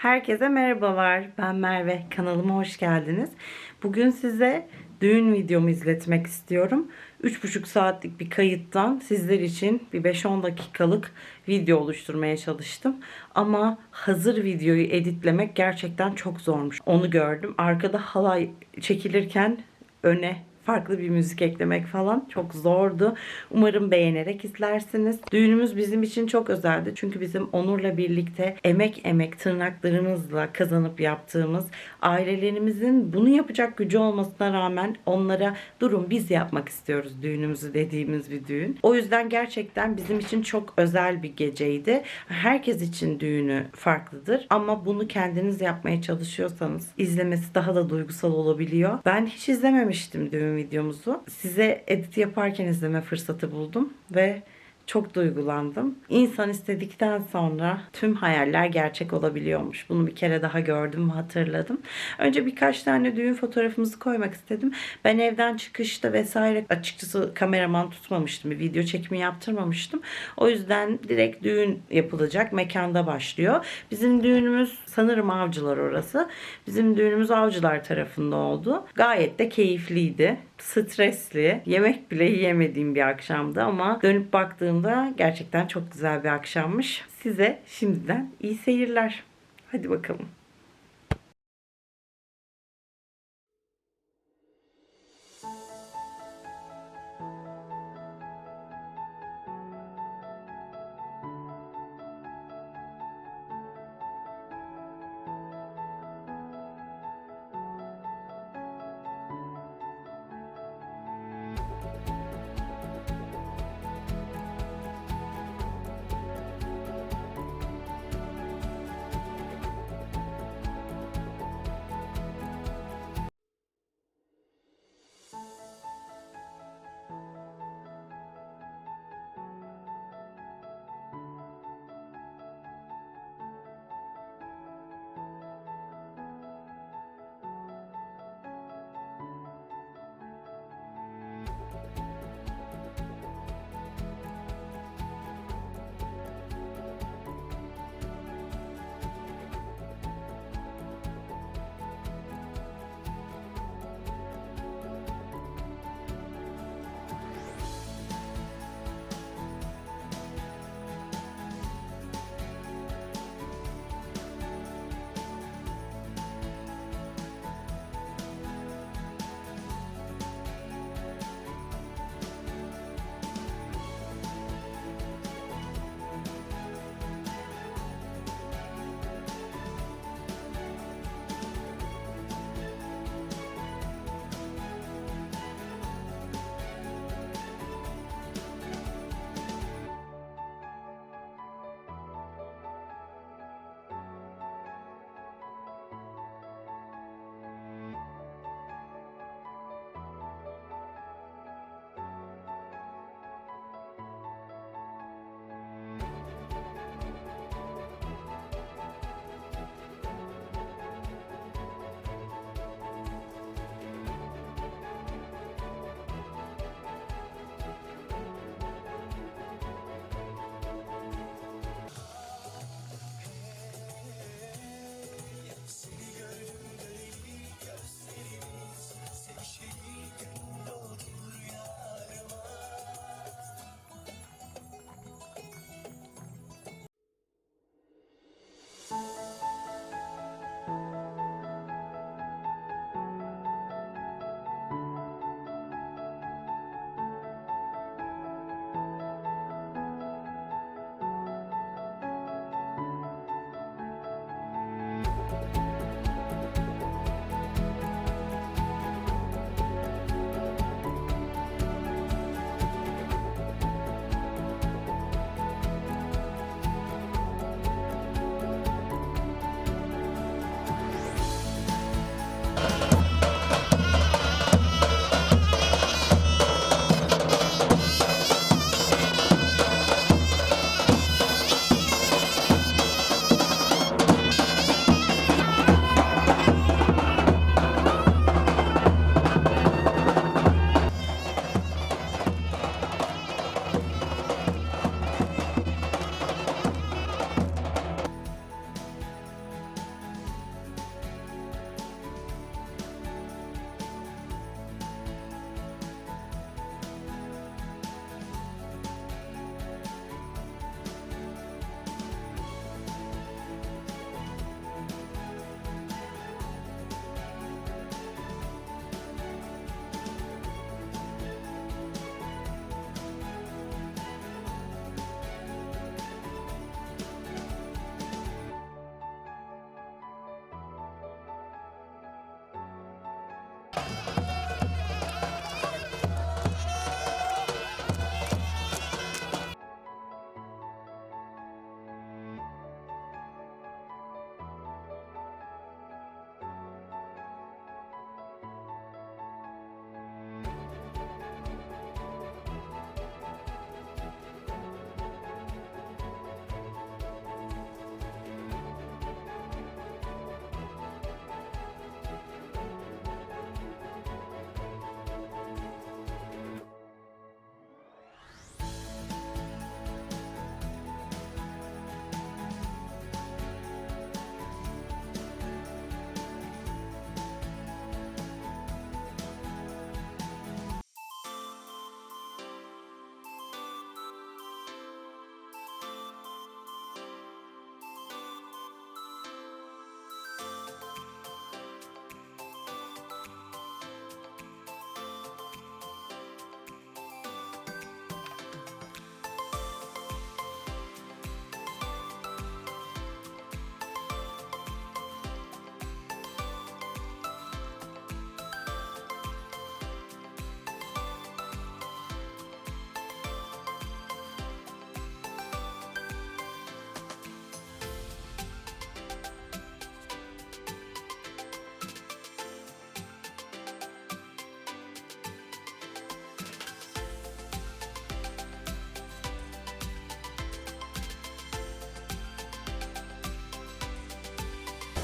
Herkese merhabalar. Ben Merve. Kanalıma hoş geldiniz. Bugün size düğün videomu izletmek istiyorum. 3,5 saatlik bir kayıttan sizler için bir 5-10 dakikalık video oluşturmaya çalıştım. Ama hazır videoyu editlemek gerçekten çok zormuş. Onu gördüm. Arkada halay çekilirken öne farklı bir müzik eklemek falan çok zordu. Umarım beğenerek izlersiniz. Düğünümüz bizim için çok özeldi. Çünkü bizim Onur'la birlikte emek emek tırnaklarımızla kazanıp yaptığımız ailelerimizin bunu yapacak gücü olmasına rağmen onlara durun biz yapmak istiyoruz düğünümüzü dediğimiz bir düğün. O yüzden gerçekten bizim için çok özel bir geceydi. Herkes için düğünü farklıdır ama bunu kendiniz yapmaya çalışıyorsanız izlemesi daha da duygusal olabiliyor. Ben hiç izlememiştim düğün videomuzu. Size edit yaparken izleme fırsatı buldum ve çok duygulandım. İnsan istedikten sonra tüm hayaller gerçek olabiliyormuş. Bunu bir kere daha gördüm hatırladım. Önce birkaç tane düğün fotoğrafımızı koymak istedim. Ben evden çıkışta vesaire açıkçası kameraman tutmamıştım. Bir video çekimi yaptırmamıştım. O yüzden direkt düğün yapılacak mekanda başlıyor. Bizim düğünümüz sanırım avcılar orası. Bizim düğünümüz avcılar tarafında oldu. Gayet de keyifliydi. Stresli. Yemek bile yiyemediğim bir akşamdı ama dönüp baktığımda gerçekten çok güzel bir akşammış. Size şimdiden iyi seyirler. Hadi bakalım.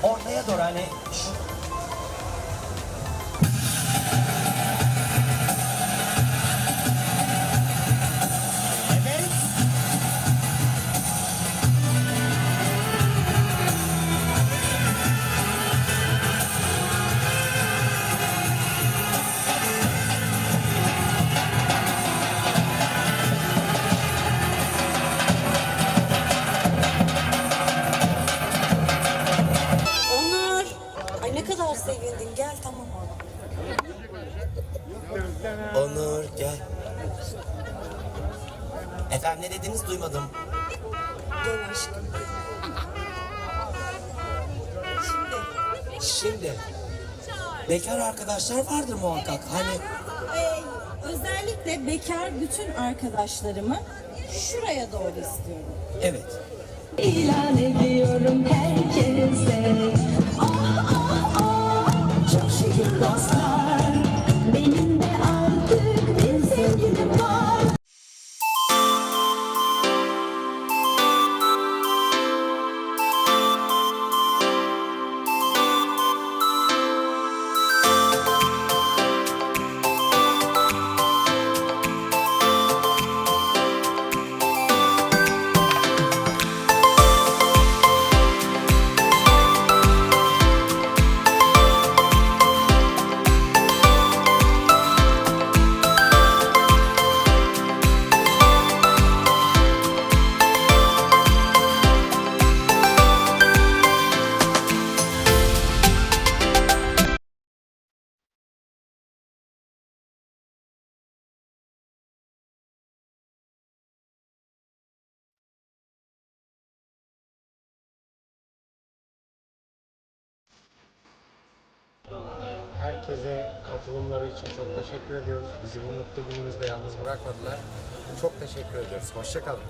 Ortaya doğru hani şu Kadar sevindin. Gel tamam. Onur gel. Efendim ne dediniz duymadım. Gel aşkım. Şimdi bekar arkadaşlar vardır muhakkak. Hani Ee, özellikle bekar bütün arkadaşlarımı şuraya doğru istiyorum. evet. İlan ediyorum herkese ah ah Çok şükür Herkese katılımları için çok teşekkür ediyoruz. Bizi bu mutlu günümüzde yalnız bırakmadılar. Çok teşekkür ediyoruz. Hoşçakalın.